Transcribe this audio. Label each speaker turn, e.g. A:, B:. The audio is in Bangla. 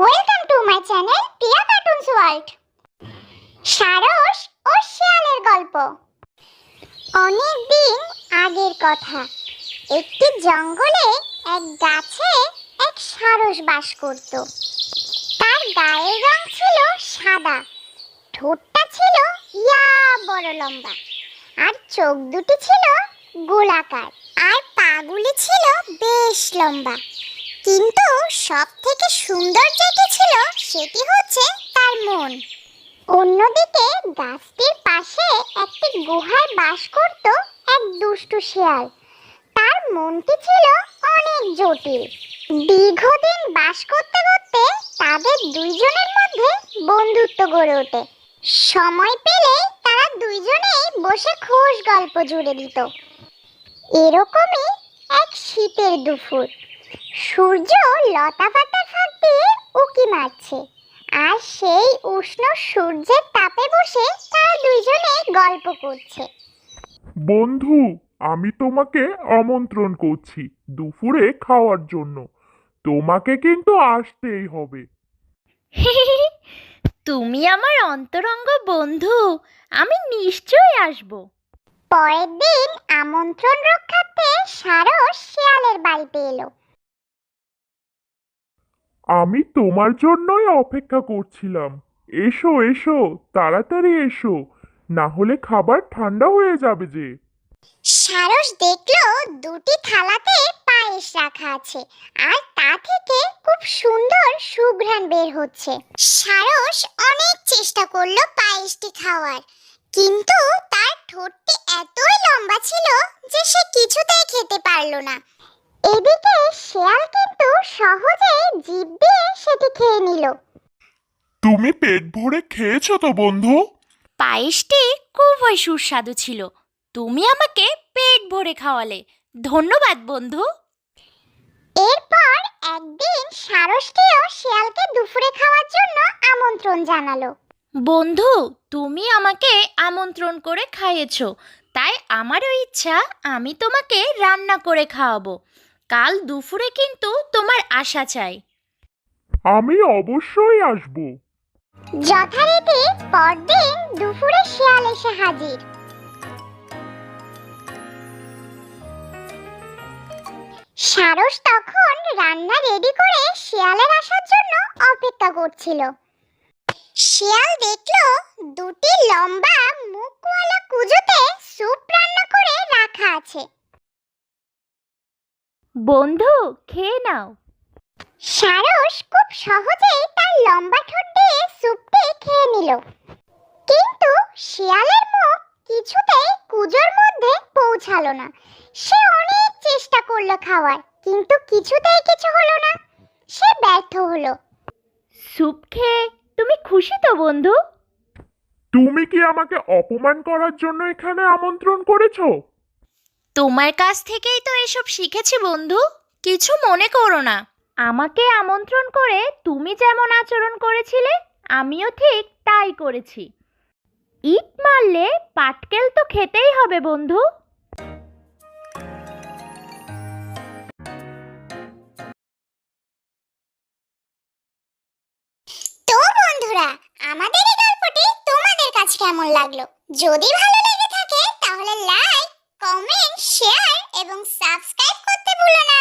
A: Welcome to my channel Priya cartoons world সারস ও শিয়ালের গল্প। অনেক দিন আগের কথা। একটি জঙ্গলে এক গাছে এক সারস বাস করত। তার গায়ের রং ছিল সাদা। ঠোঁটটা ছিল ইয়া বড় লম্বা। আর চোখ দুটি ছিল গোলাকার। আর পাগুলি ছিল বেশ লম্বা। কিন্তু সব থেকে সুন্দর যেটি ছিল, সেটি হচ্ছে তার মন। অন্যদিকে গাছটির পাশে একটি গুহায় বাস করত এক দুষ্টু শিয়াল। তার মনটি ছিল অনেক জটিল। দীর্ঘদিন বাস করতে করতে তাদের দুইজনের মধ্যে বন্ধুত্ব গড়ে ওঠে। সময় পেলে তারা দুইজনেই বসে খোশ গল্প জুড়ে দিত। এরকমই এক শীতের দুপুর। সূর্য লতা পাতার ফাঁক দিয়ে উকি মারছে। আর সেই উষ্ণ সূর্যের তাপে বসে তারা দুইজনে গল্প করছে।
B: বন্ধু আমি তোমাকে আমন্ত্রণ করছি দুপুরে খাওয়ার জন্য। তোমাকে কিন্তু আসতেই হবে।
C: তুমি আমার অন্তরঙ্গ বন্ধু আমি নিশ্চয়ই আসব।
A: পরের দিন আমন্ত্রণ রক্ষার্থে সারস শিয়ালের বাড়িতে এলো।
B: আমি তোমার জন্যই অপেক্ষা করছিলাম। এসো এসো, তাড়াতাড়ি এসো। না হলে খাবার ঠান্ডা হয়ে যাবে যে।
A: সারস দেখল দুটি থালাতে পায়েস রাখা আছে আর তা থেকে খুব সুন্দর সুঘ্রাণ বের হচ্ছে। সারস অনেক চেষ্টা করল পায়েসটি খাওয়ার, কিন্তু তার ঠোঁটটি এতই লম্বা ছিল যে সে কিছুতেই খেতে পারল না। এদিকে শেয়াল কিন্তু সহজেই জিভ দিয়ে সেটি খেয়ে নিল।
B: তুমি পেট ভরে খেয়েছো তো বন্ধু?
C: পায়েসটি খুবই সুস্বাদু ছিল। তুমি আমাকে পেট ভরে খাওয়ালে। ধন্যবাদ বন্ধু।
A: এরপর একদিন সারসটিও শিয়ালকে দুপুরে খাওয়ার জন্য আমন্ত্রণ জানালো।
C: বন্ধু তুমি আমাকে আমন্ত্রণ করে খাইয়েছো। তাই আমারও ইচ্ছা আমি তোমাকে রান্না করে খাওয়াবো। কাল দুপুরে কিন্তু তোমার আশা চাই।
B: আমি অবশ্যই আসব।
A: যথারীতি পরদিন দুপুরে শিয়াল এসে হাজির। সারস তখন রান্না রেডি করে শিয়ালের আসার জন্য অপেক্ষা করছিল। শিয়াল দেখল দুটি লম্বা মুখওয়ালা কুজোতে স্যুপ রান্না করে রাখা আছে।
C: বন্ধু খেয়ে নাও।
A: সারস খুব সহজেই তার লম্বা ঠোঁট দিয়ে স্যুপটি খেয়ে নিল। কিন্তু শিয়ালের মুখ কিছুতেই কুজোর মধ্যে পৌঁছালো না। সে অনেক চেষ্টা করল খাওয়ার কিন্তু কিছুতেই কিছু হলো না। সে ব্যর্থ হলো।
C: স্যুপ খেয়ে তুমি খুশি তো বন্ধু?
B: তুমি কি আমাকে অপমান করার জন্য এখানে আমন্ত্রণ করেছ?
C: তোমার কাছ থেকেই তো এসব শিখেছি, বন্ধু। কিছু মনে করো না। আমাকে আমন্ত্রণ করে তুমি যেমন আচরণ করেছিলে, আমিও ঠিক তাই করেছি। ইট মারলে পাটকেল তো খেতেই হবে, বন্ধু।
A: তো বন্ধুরা, আমাদের এই গল্পটি তোমাদের কাছে কেমন লাগল? যদি ভালো লেগে থাকে, তাহলে লাইক কমেন্ট শেয়ার এবং সাবস্ক্রাইব করতে ভুলো না।